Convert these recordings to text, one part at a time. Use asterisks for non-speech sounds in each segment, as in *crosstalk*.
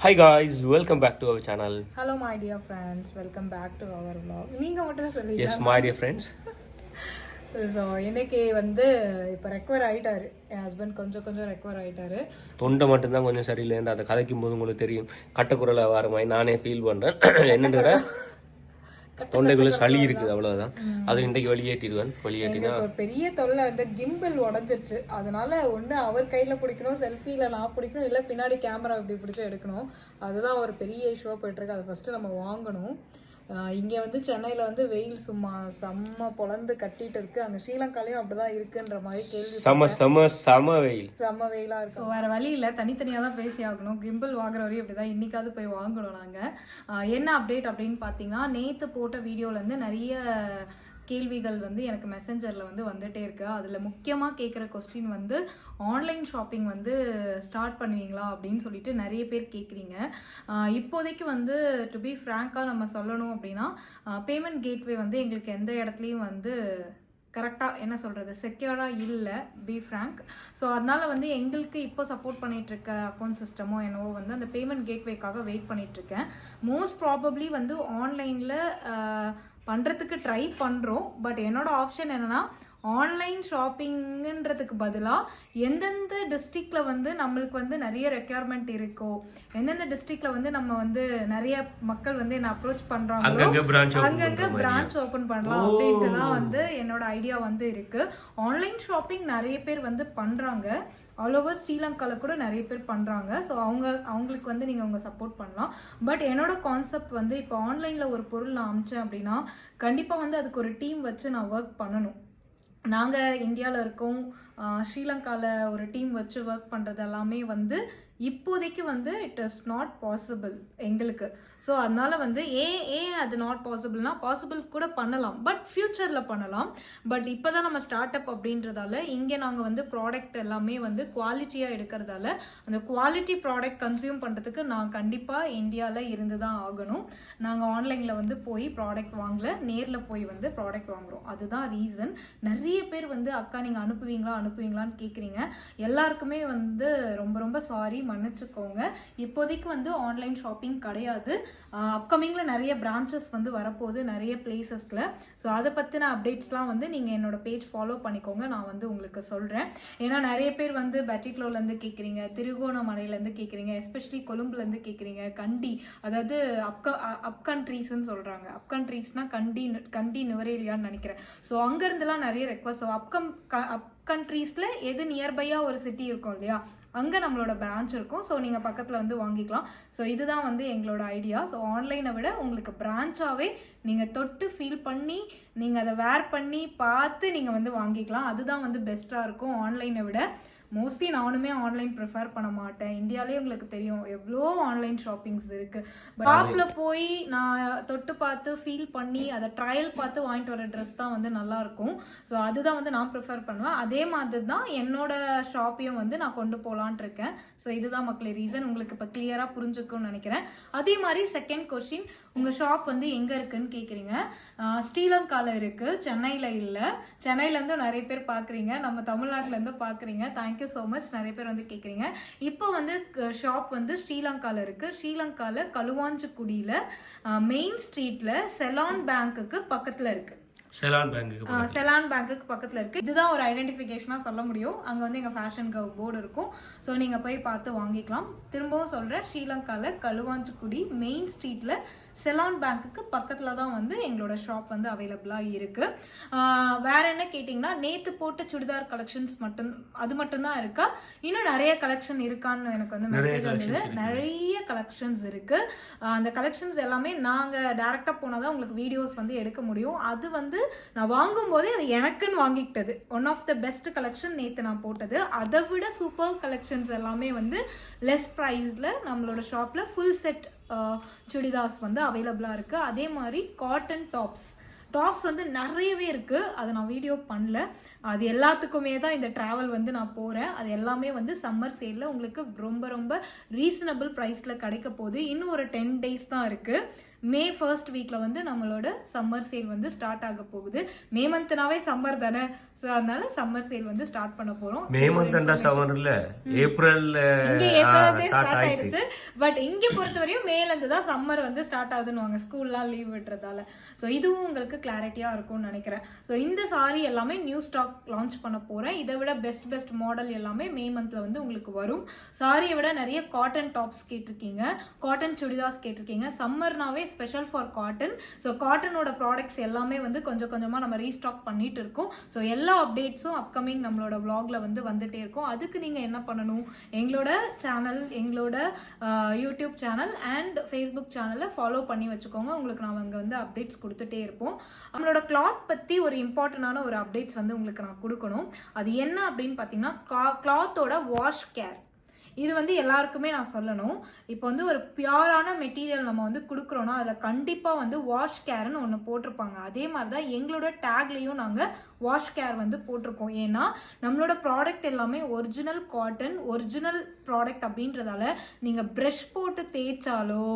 Hi guys welcome back to our channel hello my dear friends welcome back to our vlog. நீங்கள் மட்டும் தான் yes my dear friends so இன்னைக்கு வந்து இப்போ recover ஆயிட்டாரு. என் husband கொஞ்சம் கொஞ்சம் ரெக்கவர் ஆயிட்டாரு. தொண்டை மட்டும்தான் கொஞ்சம் சரியில்லை. அந்த கதைக்கும் போது உங்களுக்கு தெரியும். கட்டக்குரலை வர மாதிரி நானே ஃபீல் பண்ணுறேன் *clears throat* என்னன்ற தொண்டைக்குள்ள சளி இருக்குது அவ்வளவுதான். அது இன்றைக்கு வெளியேற்றிடுவேன். வெளியேற்றினா பெரிய தொல்லை அந்த கிம்பிள் உடஞ்சிருச்சு. அதனால ஒன்று அவர் கையில் பிடிக்கணும் செல்ஃபியில் நான் பிடிக்கணும் இல்லை பின்னாடி கேமரா இப்படி பிடிச்சி எடுக்கணும். அதுதான் ஒரு பெரிய இஷ்யூவாக போயிட்டுருக்கு அதை ஃபஸ்ட்டு நம்ம வாங்கணும். இங்கே வந்து சென்னையில் வந்து வெயில் சும்மா செம்ம பொழந்து கட்டிட்டு இருக்கு. அங்கே ஸ்ரீலங்காலையும் அப்படிதான் இருக்குன்ற மாதிரி கேள்வி செம செம செம வெயில். செம்ம வெயிலாக இருக்கும். வேறு வழி இல்லை. தனித்தனியாக தான் பேசி ஆகணும். கிம்பிள் வாங்குற வரையும் இப்படி தான் இன்றைக்காவது போய் வாங்கணும் நாங்கள் என்ன அப்டேட் அப்படின்னு பார்த்தீங்கன்னா நேற்று போட்ட வீடியோலேருந்து நிறைய கேள்விகள் வந்து எனக்கு மெசஞ்சரில் வந்து வந்துகிட்டே இருக்கு. அதில் முக்கியமாக கேட்குற கொஸ்டின் வந்து ஆன்லைன் ஷாப்பிங் வந்து ஸ்டார்ட் பண்ணுவீங்களா அப்படின்னு சொல்லிட்டு நிறைய பேர் கேட்குறீங்க இப்போதைக்கு வந்து டு பி ஃப்ராங்காக நம்ம சொல்லணும் அப்படின்னா பேமெண்ட் கேட்வே வந்து எங்களுக்கு எந்த இடத்துலையும் வந்து கரெக்டாக என்ன சொல்கிறது செக்யூராக இல்லை பி ஃப்ராங்க் ஸோ அதனால் வந்து எங்களுக்கு இப்போ சப்போர்ட் பண்ணிகிட்ருக்க இருக்க அக்கௌண்ட் சிஸ்டமோ என்னவோ வந்து அந்த பேமெண்ட் கேட்வேக்காக வெயிட் பண்ணிகிட்ருக்கேன் மோஸ்ட் ப்ராபப்ளி வந்து ஆன்லைனில் பண்ணுறதுக்கு ட்ரை பண்ணுறோம் பட் என்னோட ஆப்ஷன் என்னென்னா ஆன்லைன் ஷாப்பிங்குன்றதுக்கு பதிலாக எந்தெந்த டிஸ்ட்ரிக்டில் வந்து நம்மளுக்கு வந்து நிறைய ரெக்யர்மெண்ட் இருக்கோ எந்தெந்த டிஸ்ட்ரிக்டில் வந்து நம்ம வந்து நிறைய மக்கள் வந்து என்ன அப்ரோச் பண்ணுறாங்களோ அங்கங்க பிரான்ச் ஓபன் பண்ணலாம் அப்படின்ட்டு தான் வந்து என்னோட ஐடியா வந்து இருக்கு. ஆன்லைன் ஷாப்பிங் நிறைய பேர் வந்து பண்றாங்க. ஆல் ஓவர் ஸ்ரீலங்கால கூட நிறைய பேர் பண்றாங்க. ஸோ அவங்க அவங்களுக்கு வந்து நீங்க உங்க சப்போர்ட் பண்ணலாம். பட் என்னோட கான்செப்ட் வந்து இப்போ ஆன்லைன்ல ஒரு பொருள் நான் அமிச்சேன் அப்படின்னா கண்டிப்பா வந்து அதுக்கு ஒரு டீம் வச்சு நான் ஒர்க் பண்ணணும். நாங்கள் இந்தியாவில் இருக்கோம். ஸ்ரீலங்காவில் ஒரு டீம் வச்சு ஒர்க் பண்ணுறது எல்லாமே வந்து இப்போதைக்கு வந்து இட் இஸ் நாட் பாசிபிள் எங்களுக்கு. ஸோ அதனால வந்து ஏன் ஏன் அது நாட் பாசிபிள்னா பாசிபிள் கூட பண்ணலாம். பட் ஃப்யூச்சரில் பண்ணலாம். பட் இப்போ தான் நம்ம ஸ்டார்ட் அப் அப்படின்றதால இங்கே நாங்கள் வந்து ப்ராடக்ட் எல்லாமே வந்து குவாலிட்டியாக எடுக்கிறதால அந்த குவாலிட்டி ப்ராடக்ட் கன்சியூம் பண்ணுறதுக்கு நான் கண்டிப்பாக இந்தியாவில் இருந்து தான் ஆகணும் நாங்கள் ஆன்லைனில் வந்து போய் ப்ராடக்ட் வாங்கல நேரில் போய் வந்து ப்ராடக்ட் வாங்குறோம். அதுதான் ரீசன் நிறைய பேர் வந்து அக்கா நீங்கள் அனுப்புவீங்களா? அனுப்புவீங்களான்னு கேட்குறீங்க எல்லாருக்குமே வந்து ரொம்ப ரொம்ப சாரி மன்னிச்சுக்கோங்க. இப்போதைக்கு வந்து ஆன்லைன் ஷாப்பிங் கிடையாது. அப்கமிங்கில் நிறைய பிரான்ச்சஸ் வந்து வரப்போகுது நிறைய பிளேசஸில் ஸோ அதை பற்றின அப்டேட்ஸ்லாம் வந்து நீங்கள் என்னோட பேஜ் ஃபாலோ பண்ணிக்கோங்க. நான் வந்து உங்களுக்கு சொல்கிறேன் ஏன்னா நிறைய பேர் வந்து பெட்டிக்லோலேருந்து கேட்குறீங்க திருகோணமலையிலேருந்து கேட்குறீங்க எஸ்பெஷலி கொழும்புலேருந்து கேட்குறீங்க கண்டி. அதாவது அப்க அப் கண்ட்ரீஸ்ன்னு சொல்கிறாங்க அப் கண்ட்ரீஸ்னால் கண்டி கண்டி நுவரேலியான்னு நினைக்கிறேன். ஸோ அங்கேருந்துலாம் நிறைய ரெக்வஸ்ட் ஸோ அப்கம் அப் கண்ட்ரீஸில் எது நியர்பையாக ஒரு சிட்டி இருக்கும் இல்லையா? அங்கே நம்மளோட பிரான்ச் இருக்கும். ஸோ நீங்கள் பக்கத்தில் வந்து வாங்கிக்கலாம். ஸோ இதுதான் வந்து எங்களோட ஐடியா ஸோ ஆன்லைனை விட உங்களுக்கு பிரான்ச்சாகவே நீங்கள் தொட்டு ஃபீல் பண்ணி நீங்கள் அதை வேர் பண்ணி பார்த்து நீங்கள் வந்து வாங்கிக்கலாம். அதுதான் வந்து பெஸ்ட்டாக இருக்கும் ஆன்லைனை விட. மோஸ்ட்லி நானுமே ஆன்லைன் ப்ரிஃபர் பண்ண மாட்டேன். இந்தியாலே உங்களுக்கு தெரியும் எவ்வளோ ஆன்லைன் ஷாப்பிங்ஸ் இருக்கு. ஷாப்பில் போய் நான் தொட்டு பார்த்து ஃபீல் பண்ணி அதை ட்ரையல் பார்த்து வாங்கிட்டு வர ட்ரெஸ் தான் வந்து நல்லா இருக்கும். ஸோ அதுதான் வந்து நான் ப்ரிஃபர் பண்ணுவேன். அதே மாதிரி தான் என்னோட ஷாப்பையும் வந்து நான் கொண்டு போகலான் இருக்கேன். ஸோ இதுதான் மக்களே ரீசன் உங்களுக்கு இப்போ கிளியராக புரிஞ்சுக்கும்னு நினைக்கிறேன். அதே மாதிரி செகண்ட் கொஸ்டின் உங்கள் ஷாப் வந்து எங்கே இருக்குன்னு கேட்குறீங்க ஸ்ரீலங்காவில் இருக்குது சென்னையில் இல்லை. சென்னையிலேருந்து நிறைய பேர் பார்க்குறீங்க நம்ம தமிழ்நாட்டிலேருந்து பார்க்குறீங்க தேங்க்யூ ஸோ மச் நிறைய பேர் வந்து கேட்குறீங்க இப்போ வந்து ஷாப் வந்து ஸ்ரீலங்காவில் இருக்குது ஸ்ரீலங்காவில் களுவாஞ்சிக்குடியில் மெயின் ஸ்ட்ரீட்டில் செலான் பேங்க்குக்கு பக்கத்தில் இருக்குது செலான் பேங்க்கு செலான் பேங்க்குக்கு பக்கத்தில் இருக்குது இதுதான் ஒரு ஐடென்டிஃபிகேஷனாக சொல்ல முடியும். அங்கே வந்து எங்கள் ஃபேஷன் கவ் போர்டு இருக்கும். ஸோ நீங்கள் போய் பார்த்து வாங்கிக்கலாம். திரும்பவும் சொல்கிறேன் ஸ்ரீலங்காவில் களுவாஞ்சிக்குடி மெயின் ஸ்ட்ரீட்டில் செலான் பேங்க்குக்கு பக்கத்தில் தான் வந்து எங்களோட ஷாப் வந்து அவைலபிளாக இருக்குது வேற என்ன கேட்டிங்கன்னா நேற்று போட்ட சுடிதார் கலெக்ஷன்ஸ் மட்டும் அது மட்டும்தான் இருக்கா? இன்னும் நிறைய கலெக்ஷன் இருக்கான்னு எனக்கு வந்து மெசேஜ் வந்தது. நிறைய கலெக்ஷன்ஸ் இருக்குது அந்த கலெக்ஷன்ஸ் எல்லாமே நாங்கள் டேரெக்டாக போனால் தான் உங்களுக்கு வீடியோஸ் வந்து எடுக்க முடியும். அது வந்து நான் வாங்கும் போதே அது எனக்குன்னு வாங்கிக்கிட்டது. One of the best collection நேற்று நான் போட்டது. அதை விட சூப்பர் கலெக்ஷன்ஸ் எல்லாமே வந்து லெஸ் ப்ரைஸில் நம்மளோட ஷாப்பில் ஃபுல் செட் சுடிதார்ஸ் வந்து அவைலபிளாக இருக்குது அதே மாதிரி காட்டன் டாப்ஸ் டாப்ஸ் வந்து நிறையவே இருக்குது அதை நான் வீடியோ பண்ணல. அது எல்லாத்துக்குமே தான் இந்த ட்ராவல் வந்து நான் போகிறேன் அது எல்லாமே வந்து சம்மர் சேலில் உங்களுக்கு ரொம்ப ரொம்ப ரீசனபிள் ப்ரைஸில் கிடைக்க போகுது. இன்னும் ஒரு டென் டேஸ் தான் இருக்குது மே ஃபர்ஸ்ட் வீக்கில் வந்து நம்மளோட சம்மர் சேல் வந்து ஸ்டார்ட் ஆக போகுது. மே மந்த்னாவே சம்மர் தானே? ஸோ அதனால சம்மர் சேல் வந்து ஸ்டார்ட் பண்ண போகிறோம் மே. மந்த் சம்மர் இல்ல ஏப்ரல் ஸ்டார்ட் ஆயிடுச்சு. பட் இங்க பொறுத்தவரையும் மேல இருந்து தான் சம்மர் வந்து ஸ்டார்ட் ஆகுதுன்னு ஸ்கூல்லாம் லீவ் விடுறதால. ஸோ இதுவும் உங்களுக்கு கிளாரிட்டியா இருக்கும்னு நினைக்கிறேன். ஸோ இந்த சாரி எல்லாமே நியூ ஸ்டாக் லான்ச் பண்ண போறேன். இதை விட பெஸ்ட் பெஸ்ட் மாடல் எல்லாமே மே மந்த்ல வந்து உங்களுக்கு வரும். சாரியை விட நிறைய காட்டன் டாப்ஸ் கேட்டிருக்கீங்க. காட்டன் சுடிதார்ஸ் கேட்டிருக்கீங்க. சம்மர்னாவே ஸ்பெஷல் ஃபார் காட்டன் ஸோ காட்டனோட ப்ராடக்ட்ஸ் எல்லாமே வந்து கொஞ்சம் கொஞ்சமாக நம்ம ரீஸ்டாக் பண்ணிட்டு இருக்கோம். ஸோ எல்லா அப்டேட்ஸும் அப்கமிங் நம்மளோட வ்ளாகில் வந்து வந்துட்டே இருக்கும். அதுக்கு நீங்கள் என்ன பண்ணணும்? எங்களோட சேனல் எங்களோட யூடியூப் சேனல் அண்ட் ஃபேஸ்புக் சேனலை ஃபாலோ பண்ணி வச்சுக்கோங்க. உங்களுக்கு நான் அங்கே வந்து அப்டேட்ஸ் கொடுத்துட்டே இருப்போம். நம்மளோட கிளாத் பற்றி ஒரு இம்பார்ட்டண்டான ஒரு அப்டேட்ஸ் வந்து உங்களுக்கு நான் கொடுக்கணும். அது என்ன அப்படின்னு பார்த்தீங்கன்னா கிளாத்தோட வாஷ் கேர் இது வந்து எல்லாருக்குமே நான் சொல்லணும். இப்போ வந்து ஒரு பியூரான மெட்டீரியல் நம்ம வந்து கொடுக்குறோன்னா அதில் கண்டிப்பாக வந்து வாஷ் கேர்னு ஒன்று போட்டிருப்பாங்க. அதே மாதிரி தான் எங்களோட டேக்லேயும் நாங்கள் வாஷ் கேர் வந்து போட்டிருக்கோம். ஏன்னா நம்மளோட ப்ராடக்ட் எல்லாமே ஒரிஜினல் காட்டன் ஒரிஜினல் ப்ராடக்ட் அப்படின்றதால நீங்கள் ப்ரெஷ் போட்டு தேய்ச்சாலோ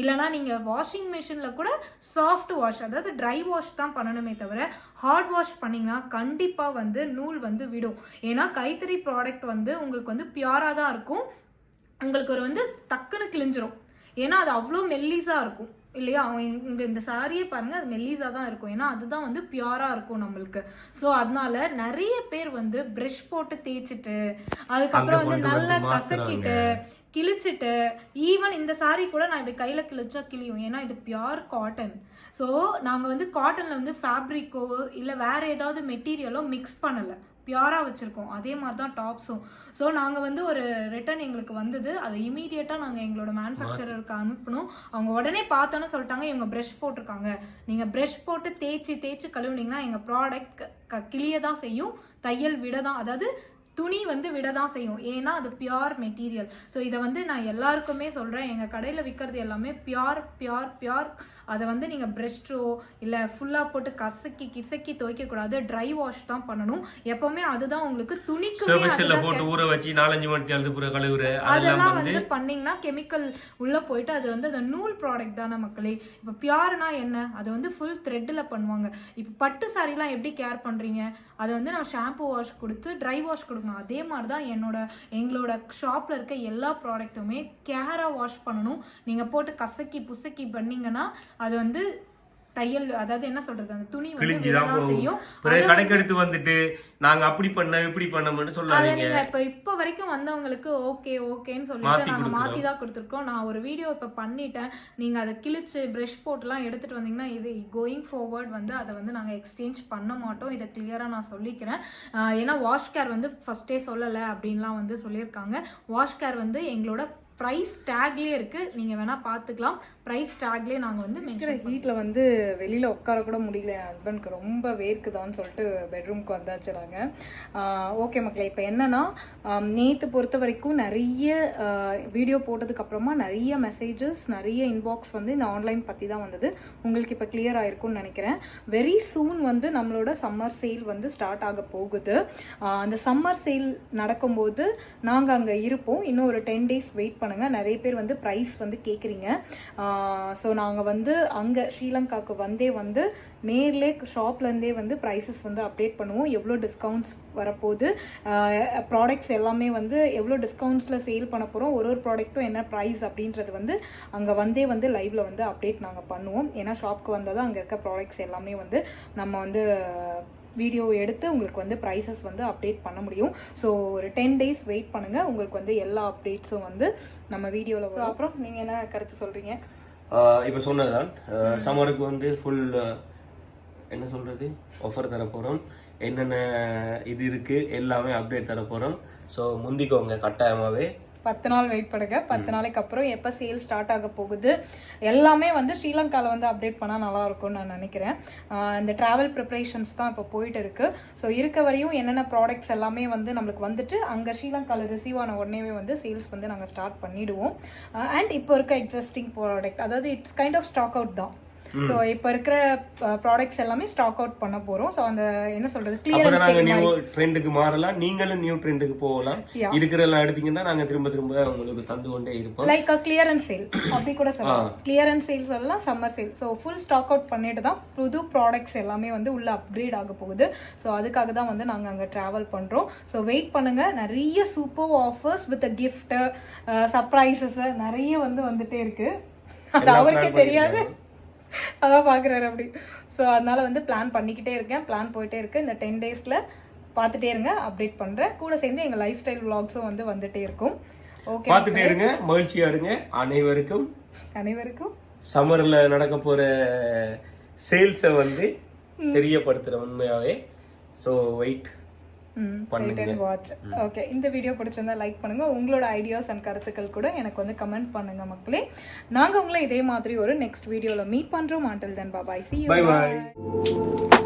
இல்லைனா நீங்கள் வாஷிங் மிஷினில் கூட சாஃப்ட் வாஷ் அதாவது ட்ரை வாஷ் தான் பண்ணணுமே தவிர ஹார்ட் வாஷ் பண்ணிங்கன்னா கண்டிப்பாக வந்து நூல் வந்து விடும். ஏன்னா கைத்தறி ப்ராடக்ட் வந்து உங்களுக்கு வந்து பியூராக தான் இருக்கும். உங்களுக்கு ஒரு வந்து டக்குன்னு கிழிஞ்சிரும். ஏன்னா அது அவ்வளோ மெல்லிஸாக இருக்கும். இல்லையா? அவங்க இங்க இந்த சாரியே பாருங்க அது மெல்லிஸாக தான் இருக்கும். ஏன்னா அதுதான் வந்து பியூராக இருக்கும் நம்மளுக்கு. ஸோ அதனால நிறைய பேர் வந்து ப்ரஷ் போட்டு தேய்ச்சிட்டு அதுக்கப்புறம் வந்து நல்லா கசக்கிட்டு கிழிச்சிட்டு ஈவன் இந்த சாரீ கூட நான் இப்படி கையில் கிழிச்சா கிழியும். ஏன்னா இது பியோர் காட்டன் ஸோ நாங்கள் வந்து காட்டனில் வந்து ஃபேப்ரிக்கோ இல்லை வேறு ஏதாவது மெட்டீரியலோ மிக்ஸ் பண்ணலை. பியூராக வச்சுருக்கோம். அதே மாதிரி தான் டாப்ஸும் ஸோ நாங்கள் வந்து ஒரு ரிட்டர்ன் எங்களுக்கு வந்தது. அதை இமீடியட்டாக நாங்கள் எங்களோட மேனுஃபேக்சரருக்கு அனுப்பணும் அவங்க உடனே பார்த்தோன்னு சொல்லிட்டாங்க இவங்க ப்ரெஷ் போட்டிருக்காங்க. நீங்கள் ப்ரெஷ் போட்டு தேய்ச்சி தேய்ச்சி கழுவுனீங்கன்னா எங்கள் ப்ராடக்ட் க கிளிய தான் செய்யும். தையல் விட தான் அதாவது துணி வந்து விட தான் செய்யும். ஏன்னா அது பியோர் மெட்டீரியல் ஸோ இதை வந்து நான் எல்லாருக்குமே சொல்கிறேன் எங்கள் கடையில் விற்கிறது எல்லாமே பியோர் பியோர் பியோர் அதை வந்து நீங்கள் ப்ரெஷ்டோ இல்லை ஃபுல்லாக போட்டு கசக்கி கிசக்கி துவைக்கக்கூடாது. ட்ரை வாஷ் தான் பண்ணணும். எப்போவுமே அதுதான் உங்களுக்கு அதுதான் போட்டு ஊற வச்சு நாலஞ்சு புற கழுவுற அதெல்லாம் வந்து பண்ணீங்கன்னா கெமிக்கல் உள்ள போயிட்டு அது வந்து அந்த நூல் ப்ராடக்ட் தானே மக்களே. இப்போ பியூர்னா என்ன? அது வந்து ஃபுல் த்ரெட்டில் பண்ணுவாங்க. இப்போ பட்டு சாரிலாம் எப்படி கேர் பண்ணுறீங்க அதை வந்து நான் ஷாம்பு வாஷ் கொடுத்து ட்ரை வாஷ் கொடுக்கணும் அதே மாதிரி தான் என்னோட எங்களோட ஷாப்பில் இருக்க எல்லா ப்ராடக்ட்டுமே கேராக வாஷ் பண்ணணும். நீங்கள் போட்டு கசக்கி புசக்கி பண்ணிங்கன்னா அது வந்து தையல் அதாவது என்ன சொல்றது அந்த துணி வந்து கிழிஞ்சுதான் விழதான் போகும். செய்யும். பிறகு கடைக்கு எடுத்து வந்துட்டு நாங்க அப்படி பண்ண இப்படி பண்ணோம்னு சொல்லாதீங்க. நீங்க இப்ப இப்ப வரைக்கும் வந்தவங்களுக்கு ஓகே ஓகேன்னு சொல்லிட்டு நாங்க. மாத்தி தான் கொடுத்துருக்கோம். நான் ஒரு வீடியோ இப்ப பண்ணிட்டேன். நீங்க அதை கிழிச்சு பிரஷ் போட்டுலாம் எடுத்துட்டு வந்தீங்கன்னா இது கோயிங் ஃபார்வர்ட் வந்து அதை வந்து நாங்க எக்ஸ்சேஞ்ச் பண்ண மாட்டோம். இதை கிளியரா நான் சொல்லிக்கிறேன். ஏன்னா வாஷ் கேர் வந்து ஃபர்ஸ்டே சொல்லலை அப்படின்லாம் வந்து சொல்லியிருக்காங்க. வாஷ் கேர் வந்து எங்களோட ப்ரைஸ் டேக்லேயே இருக்குது நீங்கள் வேணால் பார்த்துக்கலாம் ப்ரைஸ் டேக்லேயே நாங்கள் வந்து மென்ஷன் ஹீட்டில் வந்து வெளியில் உட்கார கூட முடியல. என் ஹஸ்பண்ட்க்கு ரொம்ப வேர்க்குதான்னு சொல்லிட்டு பெட்ரூம்க்கு வந்தாச்சு நாங்கள் ஓகே மக்களே இப்போ என்னென்னா நேற்று பொறுத்த வரைக்கும் நிறைய வீடியோ போட்டதுக்கப்புறமா நிறைய மெசேஜஸ் நிறைய இன்பாக்ஸ் வந்து இந்த ஆன்லைன் பற்றி தான் வந்தது. உங்களுக்கு இப்போ கிளியர் ஆயிருக்கும்னு நினைக்கிறேன். வெரி சூன் வந்து நம்மளோட சம்மர் சேல் வந்து ஸ்டார்ட் ஆக போகுது. அந்த சம்மர் சேல் நடக்கும்போது நாங்கள் அங்கே இருப்போம். இன்னும் ஒரு டென் டேஸ் வெயிட் பண்ணுங்கள் நிறைய பேர் வந்து ப்ரைஸ் வந்து கேட்குறீங்க ஸோ நாங்கள் வந்து அங்கே ஸ்ரீலங்காவுக்கு வந்தே வந்து நேர்லே ஷாப்லேருந்தே வந்து ப்ரைஸஸ் வந்து அப்டேட் பண்ணுவோம். எவ்வளோ டிஸ்கவுண்ட்ஸ் வரப்போகுது? ப்ராடக்ட்ஸ் எல்லாமே வந்து எவ்வளோ டிஸ்கவுண்ட்ஸில் சேல் பண்ண போகிறோம் ஒரு ஒரு ப்ராடக்ட்டும் என்ன ப்ரைஸ் அப்படின்றது வந்து அங்கே வந்தே வந்து லைவில் வந்து அப்டேட் நாங்கள் பண்ணுவோம். ஏன்னா ஷாப்க்கு வந்தால் தான் அங்கே இருக்க ப்ராடக்ட்ஸ் எல்லாமே வந்து நம்ம வந்து வீடியோ எடுத்து உங்களுக்கு வந்து ப்ரைஸஸ் வந்து அப்டேட் பண்ண முடியும். ஸோ ஒரு டென் டேஸ் வெயிட் பண்ணுங்கள் உங்களுக்கு வந்து எல்லா அப்டேட்ஸும் வந்து நம்ம வீடியோவில் அப்புறம் நீங்கள் என்ன கருத்து சொல்கிறீங்க இப்ப சொன்னதுதான். சம்மருக்கு வந்து ஃபுல் என்ன சொல்றது? ஆஃபர் தர போறோம். என்னென்ன இது இருக்கு எல்லாமே அப்டேட் தர போறோம். ஸோ முந்திக்கோங்க கட்டாயமாவே. பத்து நாள் வெயிட் பண்ணுங்க பத்து நாளைக்கு அப்புறம் எப்போ சேல் ஸ்டார்ட் ஆக போகுது எல்லாமே வந்து ஸ்ரீலங்காவில் வந்து அப்டேட் பண்ணால் நல்லா இருக்கும்னு நான் நினைக்கிறேன். இந்த ட்ராவல் ப்ரிப்பரேஷன்ஸ் தான் இப்போ போயிட்டு இருக்கு. ஸோ இருக்க வரையும் என்னென்ன ப்ராடக்ட்ஸ் எல்லாமே வந்து நம்மளுக்கு வந்துட்டு அங்கே ஸ்ரீலங்காவில் ரிசீவ் ஆன உடனேவே வந்து சேல்ஸ் வந்து நாங்கள் ஸ்டார்ட் பண்ணிடுவோம். அண்ட் இப்போ இருக்க எக்ஸிஸ்டிங் ப்ராடக்ட் அதாவது it's kind of stock out தான். ஸோ இப்போ இருக்கிற ப்ராடக்ட்ஸ் எல்லாமே ஸ்டாக் அவுட் பண்ண போறோம். ஸோ அந்த என்ன சொல்றது அப்பதான் நாங்க கிளியரன்ஸ் நியூ ட்ரெண்டுக்கு மாறலாம். நீங்களும் நியூ ட்ரெண்டுக்கு போகலாம். இருக்கிறதெல்லாம் எடுத்தீங்கன்னா நாங்க திரும்ப திரும்ப உங்களுக்கு தந்து கொண்டே இருப்போம். லைக் அ கிளியரன்ஸ் சேல் அப்படி கூட சொல்லலாம். கிளியரன்ஸ் சேல் சொல்லலாம் summer sale so full stock out பண்ணிட்டு தான் புது ப்ராடக்ட்ஸ் எல்லாமே வந்து உள்ள அப்கிரேட் ஆக போகுது. ஸோ அதுக்காக தான் வந்து நாங்கள் அங்கே ட்ராவல் பண்ணுறோம் ஸோ வெயிட் பண்ணுங்க. நிறைய super offers with gift surprises நிறைய வந்து வந்துட்டே இருக்கு. அது அவருக்கே தெரியாது. அதான் பார்க்குறாரு அப்படி. ஸோ அதனால வந்து பிளான் பண்ணிக்கிட்டே இருக்கேன். பிளான் போயிட்டே இருக்கு. இந்த டென் டேஸில் பார்த்துட்டே இருங்க. அப்டேட் பண்ணுறேன் கூட சேர்ந்து எங்கள் லைஃப் ஸ்டைல் vlogsம் வந்து வந்துட்டே இருக்கும். ஓகே பார்த்துட்டே இருங்க. மகிழ்ச்சியா இருங்க. அனைவருக்கும் அனைவருக்கும். சம்மர்ல நடக்க போற சேல்ஸை வந்து தெரியப்படுத்துற உண்மையாவே. ஸோ வெயிட் பண்ணுங்க. வாட்ச் ஓகே இந்த வீடியோ பிடிச்சிருந்தா லைக் பண்ணுங்க. உங்களோட ஐடியாஸ் அண்ட் கருத்துக்கள் கூட எனக்கு வந்து கமெண்ட் பண்ணுங்க மக்களே. நாங்க உங்களை இதே மாதிரி ஒரு நெக்ஸ்ட் வீடியோல மீட் பண்றோம். Until then bye bye. see